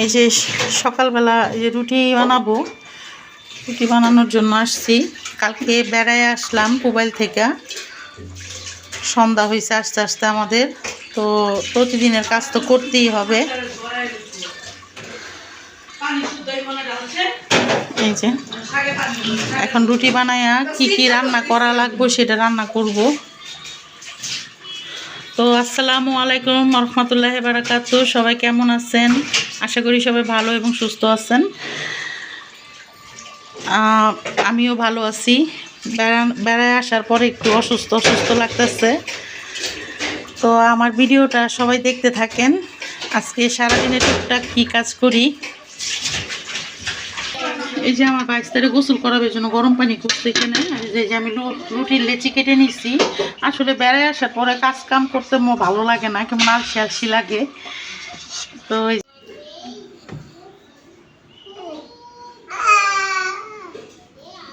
এই যে সকালবেলা যে রুটি বানাবো, রুটি বানানোর জন্য আসছি। কালকে বেড়ায় আসলাম মোবাইল থেকে। সন্ধ্যা হয়েছে আস্তে আস্তে আমাদের। তো প্রতিদিনের কাজ তো করতেই হবে। এই যে, এখন রুটি বানায়া কি কি রান্না করা লাগবো সেটা রান্না করব। তো আসসালামু আলাইকুম রহমতুল্লাহ বারাকাত সবাই কেমন আছেন? আশা করি সবাই ভালো এবং সুস্থ আছেন। আমিও ভালো আছি। বেড়া বেড়ায় আসার পরে একটু অসুস্থ অসুস্থ লাগতেছে। তো আমার ভিডিওটা সবাই দেখতে থাকেন। আজকে সারাদিনে টুকটাক কী কাজ করি? এই যে আমার বাইশ তারিখ গোসল করাবে জন্য গরম পানি করছে এখানে। এই যে আমি রুটির লেচি কেটে নিছি। আসলে বেড়ায় আসার পরে কাজ কাম করতে মো ভালো লাগে না, কেমন আলসি আলসি লাগে। তো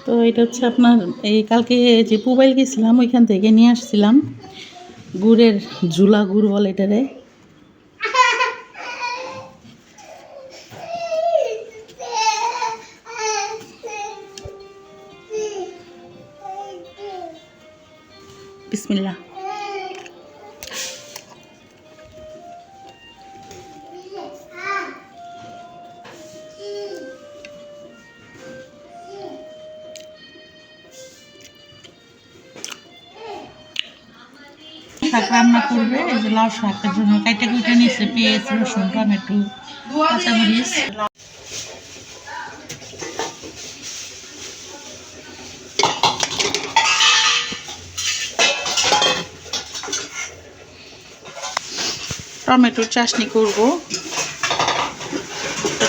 তো এটা হচ্ছে আপনার, এই কালকে যে মোবাইল গেছিলাম, ওইখান থেকে নিয়ে আসছিলাম। গুড়ের ঝুলা গুড় বলে এটারে। বিসমিল্লা শাক রান্না করবে, এই যে লাউ শাকের জন্য কাইটা কুইটা নিচ্ছে পেঁয়াজ, রসুন, টমেটো, কাঁচামরিচ। টমেটোর চাটনি করব।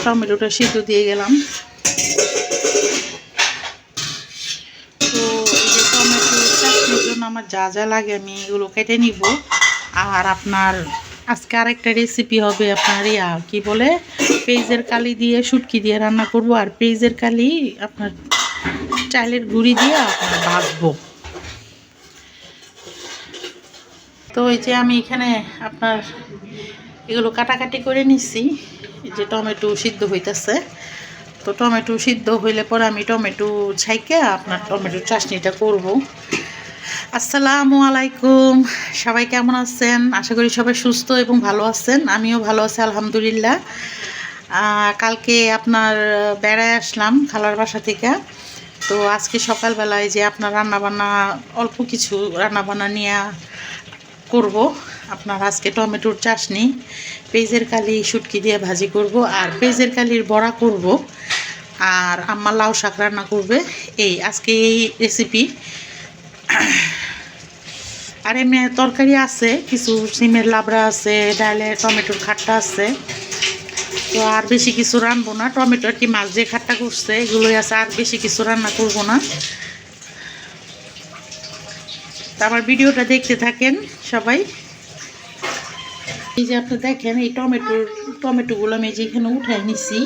টমেটোটা সিদ্ধ দিয়ে গেলাম। যা যা লাগে আমি এগুলো কেটে নিব। আর আপনার আজকে আরেকটা রেসিপি হবে আপনার ইয়া, কি বলে? পেঁয়াজের কালি দিয়ে শুটকি দিয়ে রান্না করব আর পেঁয়াজের কালি আপনার চালের গুঁড়ি দিয়ে আপনার ভাজবো। তো এই যে আমি এখানে আপনার এগুলো কাটাকাটি করে নিছি। যে টমেটো সিদ্ধ হইতেছে। তো টমেটো সিদ্ধ হইলে পরে আমি টমেটো ছাইকে আপনার টমেটোর চাটনিটা করব। আসসালামু আলাইকুম। সবাই কেমন আছেন? আশা করি সবাই সুস্থ এবং ভালো আছেন। আমিও ভালো আছি, আলহামদুলিল্লাহ। কালকে আপনার বেড়ায় আসলাম খালার বাসা থেকে। তো আজকে সকালবেলায় যে আপনার রান্নাবান্না, অল্প কিছু রান্নাবান্না নিয়ে করব। আপনার আজকে টমেটোর চাটনি পেঁয়াজের কালি, শুটকি দিয়ে ভাজি করব আর পেঁয়াজের কালির বড়া করব। আর আম্মা লাউ শাক রান্না করবে। এই আজকে এই রেসিপি আর এমনি তরকারি আছে, কিছু সিমের লাবড়া আছে, ডালে টমেটোর খাট্টা আছে। তো আর বেশি কিছু রানবো না টমেটো আর কি মাছ দিয়ে খাট্টা করছে, এগুলোই আছে, আর বেশি কিছু রান্না করব না। তো আমার ভিডিওটা দেখতে থাকেন সবাই। এই যে আপনি দেখেন, এই টমেটোর, টমেটোগুলো আমি এই যে এখানে উঠাই নিছি,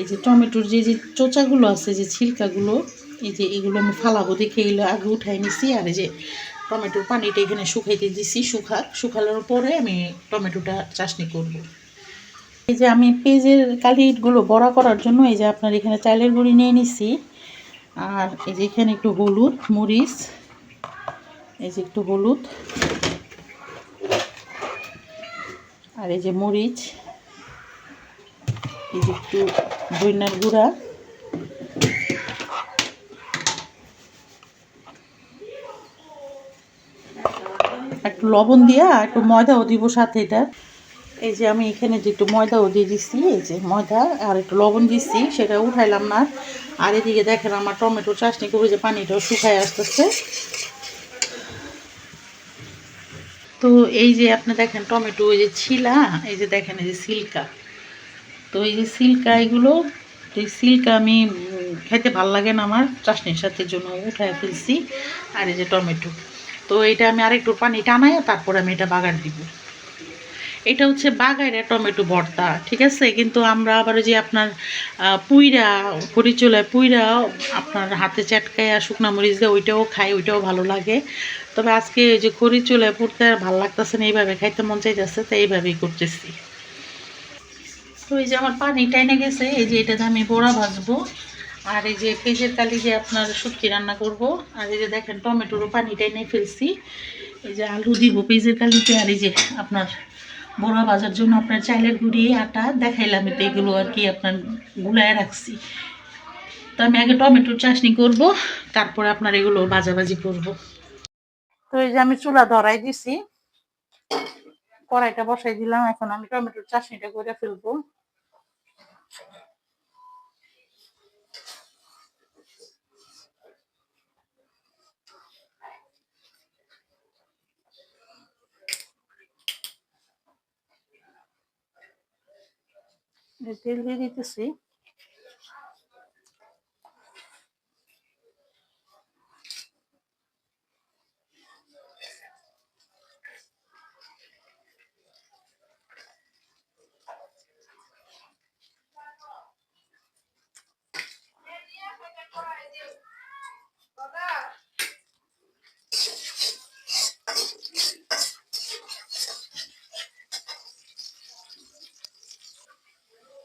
এই যে টমেটোর যে যে চোচাগুলো আছে, যে ছিলকাগুলো এই যে এগুলো আমি ফালাবো দেখে এগুলো আগে উঠাই নিছি, আর যে টমেটোর পানিটা এখানে শুকাইতে দিছি শুকাক শুকানোর পরে আমি টমেটোটা চাটনি করব। এই যে আমি পেঁয়াজের কালিগুলো বড়া করার জন্য এই যে আপনার এখানে চালের গুঁড়ি নিয়ে নিছি, আর এই যে এখানে একটু হলুদ মরিচ, এই যে একটু হলুদ, আর এই যে মরিচ, এই যে একটু দইনার গুঁড়া একটু লবণ দিয়া, একটু ময়দাও দিব সাথে এটা। এই যে আমি এখানে যে একটু ময়দাও দিয়ে দিচ্ছি, এই যে ময়দা আর একটু লবণ দিচ্ছি, সেটা উঠাইলাম না। আর এদিকে দেখেন আমার টমেটো চাটনি করে যে পানিটাও শুকায় আসতেছে। তো এই যে আপনি দেখেন টমেটো ওই যে ছিলা, এই যে দেখেন এই যে সিল্কা। তো এই যে সিল্কা এগুলো এই সিল্কা আমি খেতে ভালো লাগে না আমার চাটনির সাথে জন্য উঠায় ফেলছি। আর এই যে টমেটো। তো এটা আমি আরেকটু পানি টানাই তারপর আমি এটা বাগান দিব। এটা হচ্ছে বাগাইরা টমেটো ভর্তা, ঠিক আছে? কিন্তু আমরা আবার যে আপনার পুইরা চুলায় পুইরা আপনার হাতে চাটকায় আর শুকনা মরিচ দিয়ে ওইটাও খাই, ওইটাও ভালো লাগে। তবে আজকে ওই যে চুলায় পড়তে আর ভালো লাগতেছে না, এইভাবে খাইতে মন চাইতেছে, তাই এইভাবেই করতেছি। তো এই যে আমার পানি টাইনে গেছে, এই যে এটাতে আমি বড়া ভাজবো। আর এই যে পেঁয়াজের কালি দিয়ে আপনার শুটকি রান্না করব, আর এই যে দেখেন টমেটোরও পানি নিয়ে ফেলছি। এই যে আলু দিব পেঁয়াজের কালিতে, আর এই যে আপনার বড়া ভাজার জন্য আপনার চাইলের গুঁড়ি, আটা, দেখাইলাম তো এগুলো আর কি আপনার গুলায় রাখছি। তো আমি আগে টমেটোর চাটনি করব, তারপরে আপনার এগুলো বাজাবাজি করব। তো এই যে আমি চুলা ধরাই দিছি, কড়াইটা বসাই দিলাম, এখন আমি টমেটোর চাটনিটা করে ফেলব। দিতেছি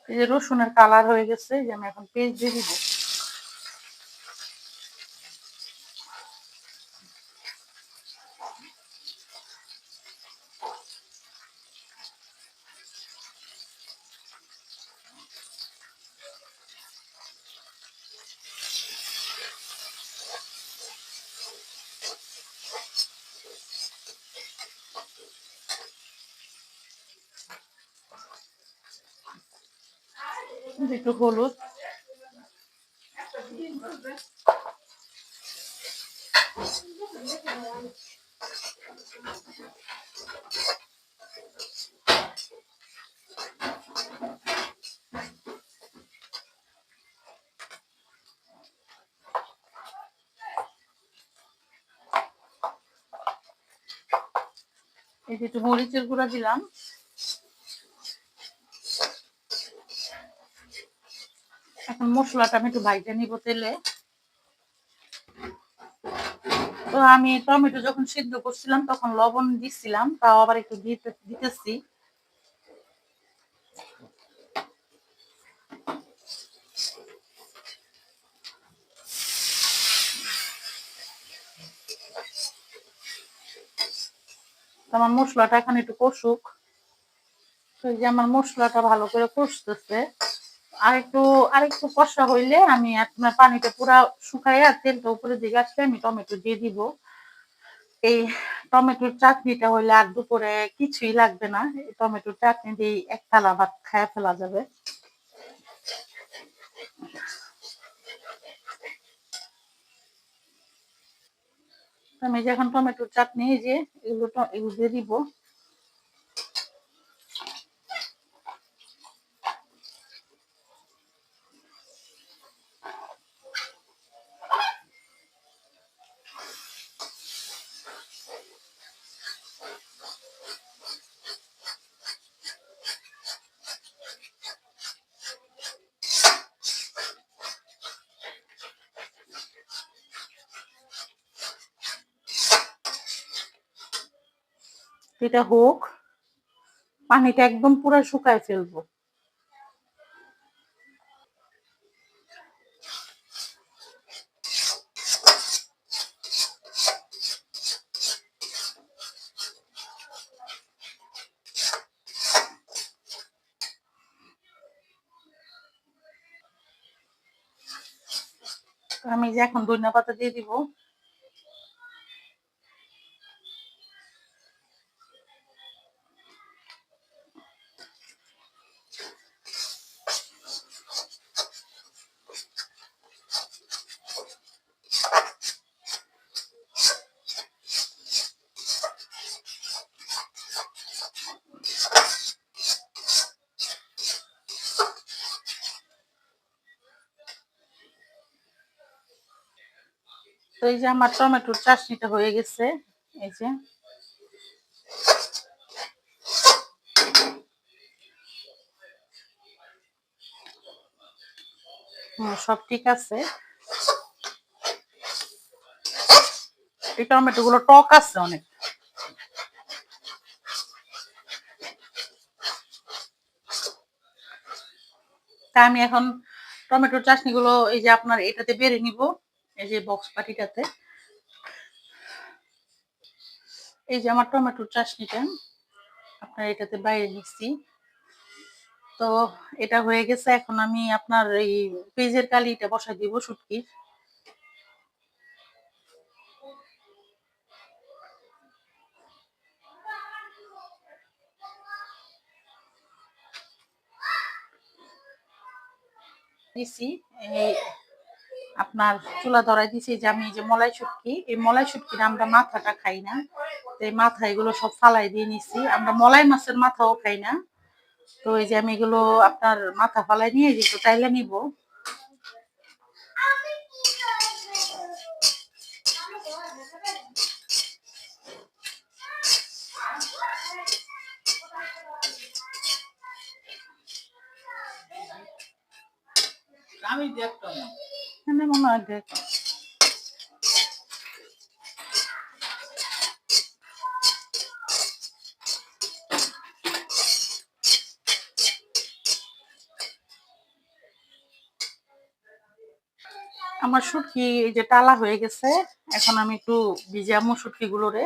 এই যে রসুনের কালার হয়ে গেছে যে আমি এখন পেস্ট দিয়ে দিব। একটু হলুদ। এই যে একটু মরিচের গুঁড়া দিলাম। মশলাটা আমি একটু ভাইজে নিব তেলে। তো আমি টমেটো যখন সিদ্ধ করছিলাম, তখন লবণ দিছিলাম, তাও আবার একটু দিতে, দিতেছি। আমার মশলাটা এখন একটু কষুক। তো যে আমার মশলাটা ভালো করে কষতেছে। আর একটু আর একটু কষা হইলে আমি আপনার পানিটা পুরো শুকাইয়া তেলটা উপরে দিকে আসলে আমি টমেটো দিয়ে দিব। এই টমেটোর চাটনিটা হইলে আর দুপুরে কিছুই লাগবে না। এই টমেটোর চাটনি দিয়ে এক থালা ভাত খায়া ফেলা যাবে। আমি যে এখন টমেটোর চাটনি যে এগুলো এগুলো দিয়ে দিব। এটা হোক পানিটা একদম পুরো শুকায় ফেলব। আমি যে এখন ধনিয়া পাতা দিয়ে দিব এই যে আমার টমেটোর চাটনিটা হয়ে গেছে, এই যে। সব ঠিক আছে। এই টমেটো গুলো টক আছে অনেক। আমি এখন টমেটোর চাটনিগুলো এই যে আপনার এটাতে বেড়ে নিব। এই যে বক্স পাটিটাতে। এই যে আমার টমেটোর চাটনিটা আপনার এটাতে বাইরে নিচ্ছি। তো এটা হয়ে গেছে, এখন আমি আপনার এই পেঁয়াজের কালিটা বসাই দিব শুটকির। দিছি আপনার চুলা ধরাই দিছি যে আমি যে মলাই শুটকি, এই মলাই শুটকির আমরা মাথাটা খাই না। তো এই মাথা এগুলো সব ফালাই দিয়ে নিছি। আমরা মলাই মাছের মাথাও খাই না। তো এই যে আমি এগুলো আপনার মাথা ফালাই নিয়ে যে তাইলে নিব। আমি দেখতাম এখানে মনে দেখ। আমার শুটকি এই যে টালা হয়ে গেছে, এখন আমি একটু ভিজামো শুটকি গুলোরে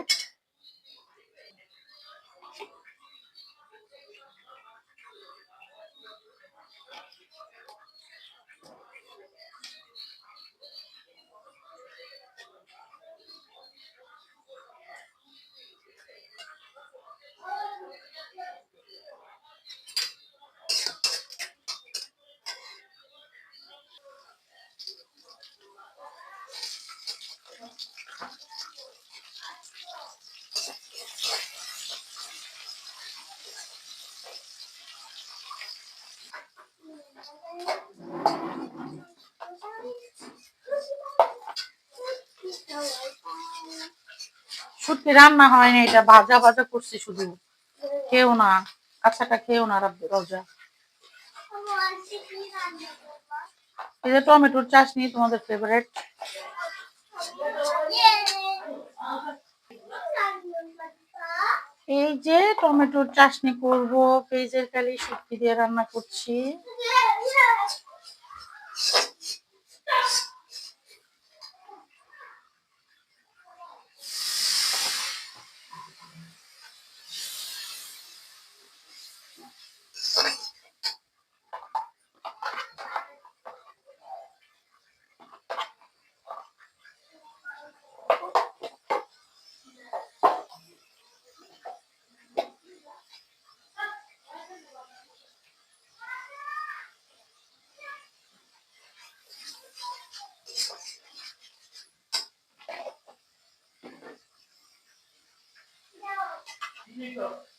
শুটকি রান্না হয় না, এটা ভাজা ভাজা করছি শুধু। খেও না কাঁচাটা খেও না রোজা। এই যে টমেটোর চাটনি, তোমাদের ফেভারিট এই যে টমেটোর চাটনি করব, পেঁয়াজের কালি, শুটকি দিয়ে রান্না করছি। You.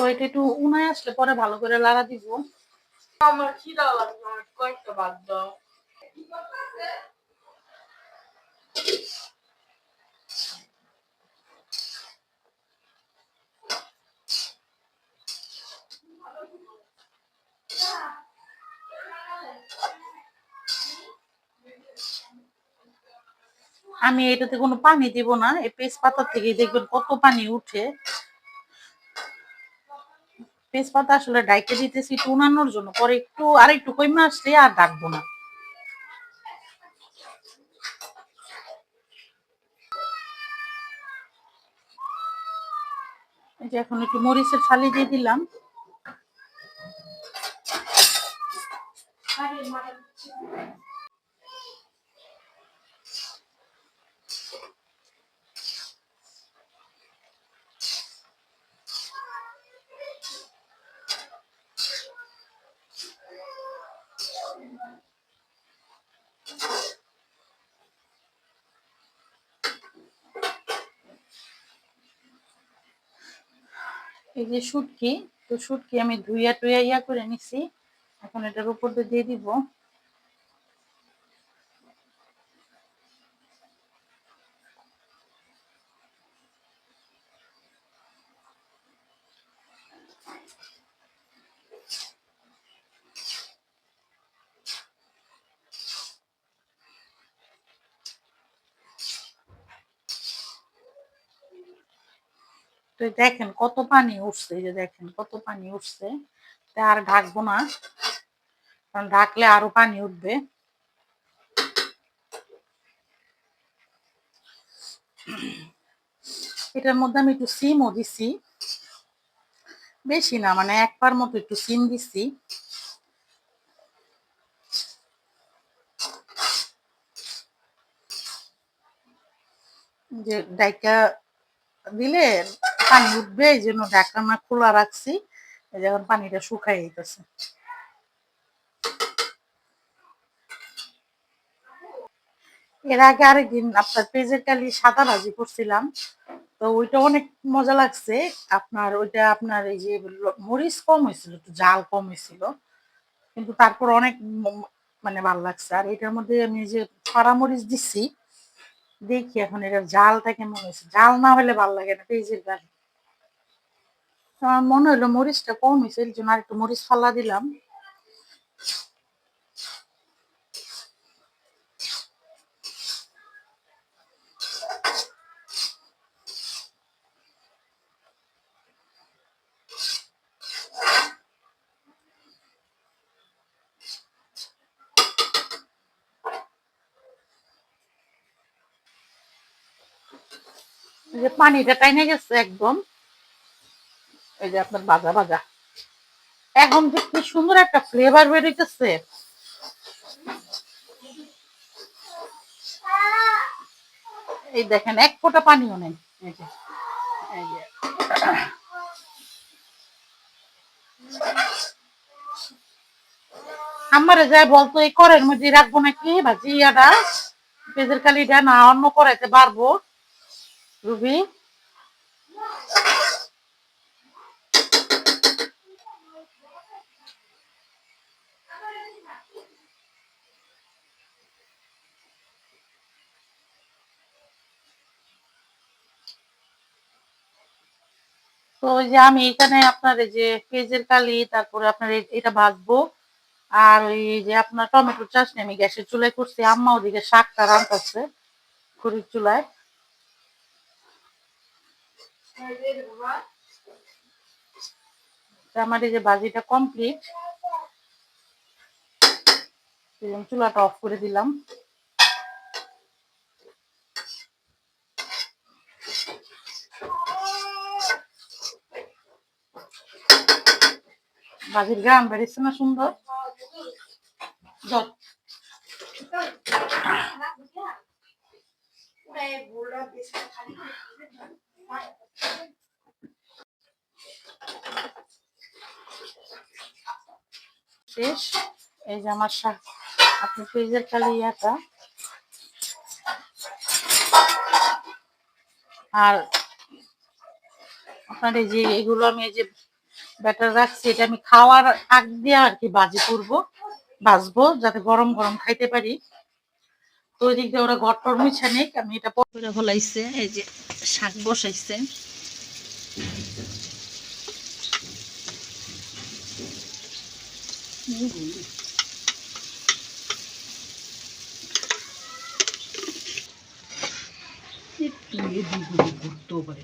তো এটা একটু উনায় আসলে পরে ভালো করে লাড়া দিব। আমার খিদা লাগবে আমার কয়েকটা বাদ দাও। আমি এটাতে কোনো পানি দিব না এই তেজপাতা থেকে দেখবেন কত পানি উঠে। তেজপাতা আসলে ডাইকে দিতেছি একটু উনানোর জন্য, পরে একটু আর একটু কইমা আসলে আর ডাকবো না। এই যে এখন একটু মরিচের ফালি দিয়ে দিলাম। যে শুটকি, তো শুটকি আমি ধুইয়া টুইয়া ইয়া করে নিছি। এখন এটার উপর দিয়ে দিয়ে দিব। তো দেখেন কত পানি উঠছে যে দেখেন কত পানি উঠছে। তা আর ঢাকবো না, কারণ ঢাকলে আরও পানি উঠবে। এটার মধ্যে আমি একটু সিমও দিছি। বেশি না মানে একবার মতো একটু সিম দিছি। যে ডাইকা দিলে পানি উঠবে, এই জন্য ঢাকনা খোলা রাখছি। এই যে এখন পানিটা শুকাই যেতেছে এর আগে আরেকদিন আপনার পেঁয়াজের কালি সাদা ভাজি করছিলাম। তো ওইটা অনেক মজা লাগছে। আপনার ওইটা আপনার এই যে মরিচ কম হয়েছিল, একটু জাল কম হয়েছিল। কিন্তু তারপর অনেক মানে ভালো লাগছে। আর এটার মধ্যে আমি যে ছড়া মরিচ দিচ্ছি দেখি এখন এটা জালটা কেমন হয়েছে। জাল না হলে ভালো লাগে না পেঁয়াজের কালি। আমার মনে হলো মরিচটা কম হয়েছে এই জন্য আর একটু মরিচ ফালা দিলাম। যে পানিটা টাইনে গেছে একদম। এই যে আপনার ভাজা ভাজা এখন যে কি সুন্দর একটা ফ্লেভার বেরিয়েছে এই দেখেন, এক ফোঁটা পানিও নেই। এই যে এই যে। আমারে যায় বলতো, এই করের মধ্যে রাখব নাকি? ভাজি ইয়াটা পেঁয়াজের কালিটা না, অন্য করাইতে পারব রুবি তো ওই যে আমি এখানে আপনার এই যে পেঁয়াজের কালি, তারপরে আপনার এটা ভাজবো। আর ওই যে আপনার টমেটো চাটনি আমি গ্যাসের চুলায় করছি। আম্মা ওদিকে শাকটা রান্তাছে খড়ির চুলায়। আমার এই যে ভাজিটা কমপ্লিট চুলাটা অফ করে দিলাম। ভাজির গান বেরিয়েছে না সুন্দর? শেষ। এই যে আমার শাক। আপনি ফ্রিজের কালি ইয়াটা। আর আপনার এই যে এগুলো আমি এই যে ব্যাটার রাখছি এটা আমি খাওয়ার আগ দিয়ে আর কি বাজি করব ভাজবো যাতে গরম গরম খাইতে পারি। তো ওই দিক দিয়ে ওরা ঘরটর মুছে নিক আমি এটা পরে ফলাইছে এই যে শাক বসাইছে। একটু এদিক ওদিক ঘুরতেও পারে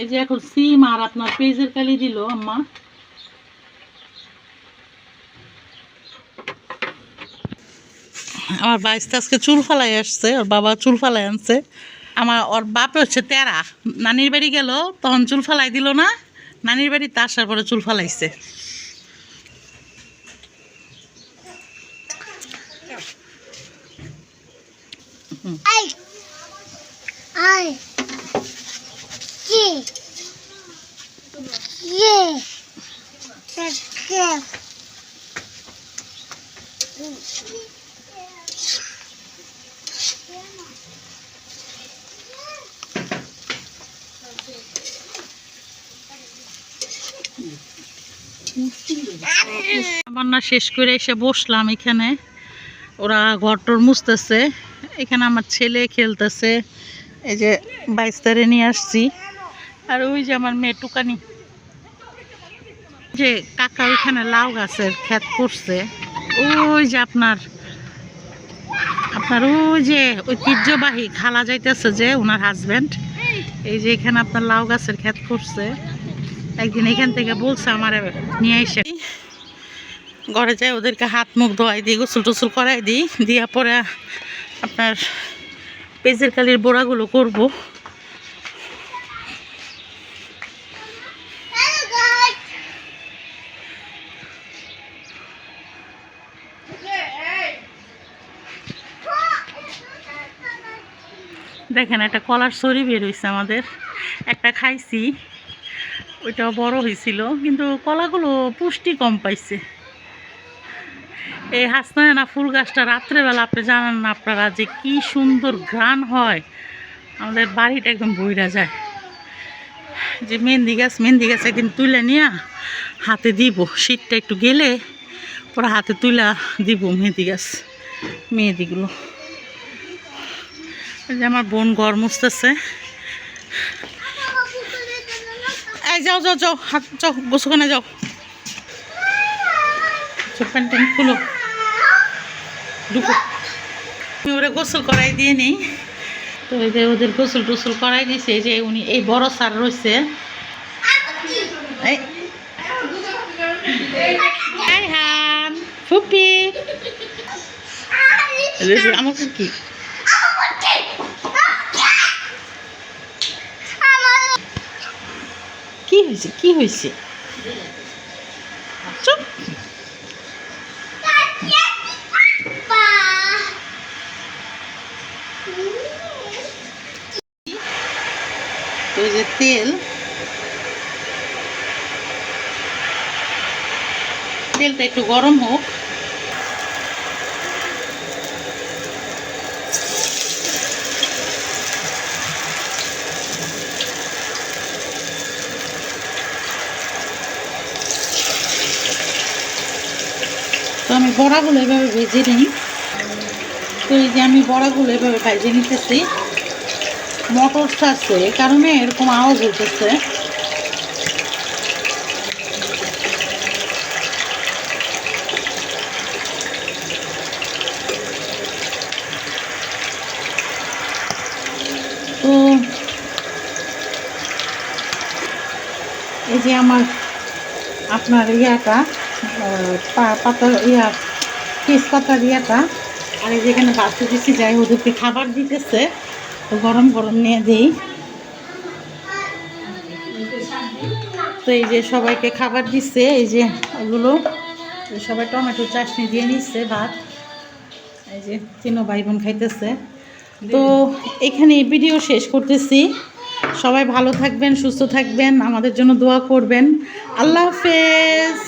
এই যে এখন সিম আর আপনার পেঁয়াজের কালি দিল, আম্মা। আমার বাইশ আজকে চুল ফালাই আসছে, ওর বাবা চুল ফালাই আনছে। আমার, ওর বাপে হচ্ছে তেরা। নানির বাড়ি গেল, তখন চুল ফালাই দিল না, নানির বাড়িতে আসার পরে চুল ফালাইছে। রান্না শেষ করে এসে বসলাম এখানে। ওরা ঘরটর মুছতেছে। এখানে আমার ছেলে খেলতেছে। এই যে বাইশ বাইস্তারে নিয়ে আসছি। আর ওই যে আমার মেয়ে টুকানি। যে কাকা ওইখানে লাউ গাছের ক্ষেত করছে। ওই যে আপনার আপনার ওই যে ঐতিহ্যবাহী খালা যাইতেছে যে ওনার হাজব্যান্ড এই যে এখানে আপনার লাউ গাছের ক্ষেত করছে। একদিন এখান থেকে বলছে আমার নিয়ে এসে ঘরে যাই ওদেরকে হাত মুখ ধোয়াই দিই, গোসল টোসল করাই দিই। দিয়া পরে আপনার পেঁচের কালির বোড়াগুলো করব। দেখেন, একটা কলার সরি বের হয়েছে আমাদের। একটা খাইছি, ওইটাও বড় হয়েছিল কিন্তু কলাগুলো পুষ্টি কম পাইছে। এই হাসনায়না ফুল গাছটা রাত্রেবেলা, আপনি জানেন না আপনারা যে কি সুন্দর ঘ্রাণ হয়। আমাদের বাড়িটা একদম বইরা যায়। যে মেহেন্দি গাছ মেহেন্দি গাছ একদিন তুলে নিয়ে হাতে দিব। শীতটা একটু গেলে, পরে হাতে তুলে দিব মেহেন্দি গাছ মেহেদিগুলো যে আমার বোন ঘর মুছতেছে। এই যাও যাও যাও হাত যাও গোসখানে যাও। প্যান্ট খুলো। ঢুকো। আমি ওরা গোসল করাই দিয়ে নিই। তো এই যে ওদের গোসল টোসল করাই দিয়েছে এই যে উনি এই বড় সার রয়েছে। ফুপি। আমাকে কি কি হয়েছে? কি হয়েছে? চুপ তো যে তেল তেলটা একটু গরম হোক। বড়াগুলো এভাবে ভেজে নিই। তো এই যে আমি বড়াগুলো এভাবে ভেজে নিতেছি। মটর ছাড়ছে এই কারণে এরকম আওয়াজ হইতেছে। তো এই যে আমার আপনার ইয়াটা পাতা ইয়া তেজপাতার ইয়াটা আর এই যেখানে বাচ্চা দিচ্ছি যাই ওদেরকে খাবার দিতেছে। তো গরম গরম নিয়ে দিই। তো এই যে সবাইকে খাবার দিচ্ছে এই যে ওগুলো। সবাই টমেটো চাটনি দিয়ে নিচ্ছে ভাত। এই যে তিনো ভাই বোন খাইতেছে। তো এখানে ভিডিও শেষ করতেছি। সবাই ভালো থাকবেন, সুস্থ থাকবেন। আমাদের জন্য দোয়া করবেন। আল্লাহ হাফেজ।